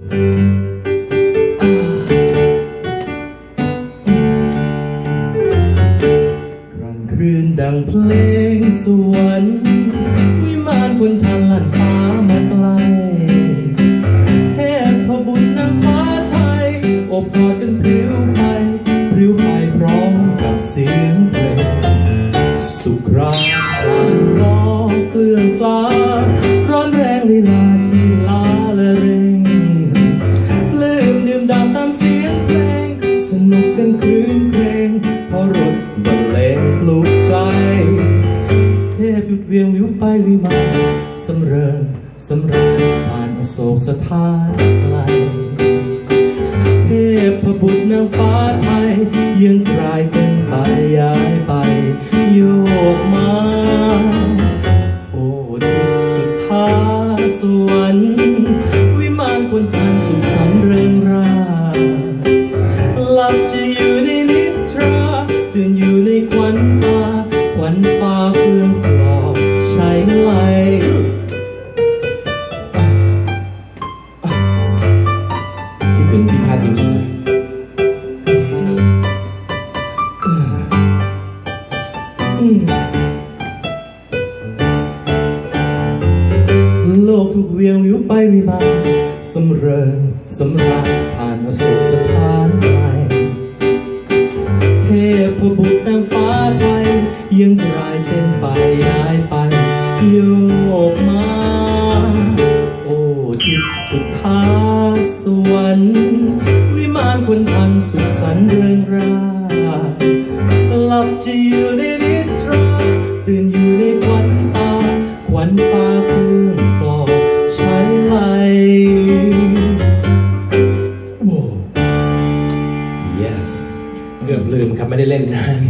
ครันครื่นดังเพลงสวรรค์วิมานบนทางลันฟ้ามาไกล เทพบุตรนางฟ้าไทย อบกอดกันพริ้วไปพริ้วไปพร้อมกับเสียงเพลง สุขรานผ่านล้อเฟื่องฟ้า ร้อนแรงลีลา หยุดเวียงวิวไปวิมานสำเริงสำเราญผ่านโศกสถานไกลเทพบุตรนางฟ้าไทยยังกลายเป็นไปย้ายไปโยกมาโอ้ทิศสุดท้าสวรรค์วิมานควรทันสุขสันต์เริงราหลับจะอยู่ในนิทราตื่นอยู่ในควันตาควันฟ้าเฟื่องกลอกใช้ ไหลคิดถึงพี่พัดจริงๆเลยอืมโลกถูกเวียงวิวไปวิมาสำเริงสำราญผ่านอโศกสถานไกลเทพบุตรนางฟ้าไทย ยังกลายเป็นไป วิมานทันสุขสันต์เริงราหลับจะอยู่ในนิทราตื่นอยู่ในควันตาควันฟ้าฟื่องฟอกใช้ไหลโอ้ yes เกือบลืมครับไม่ได้เล่นนาน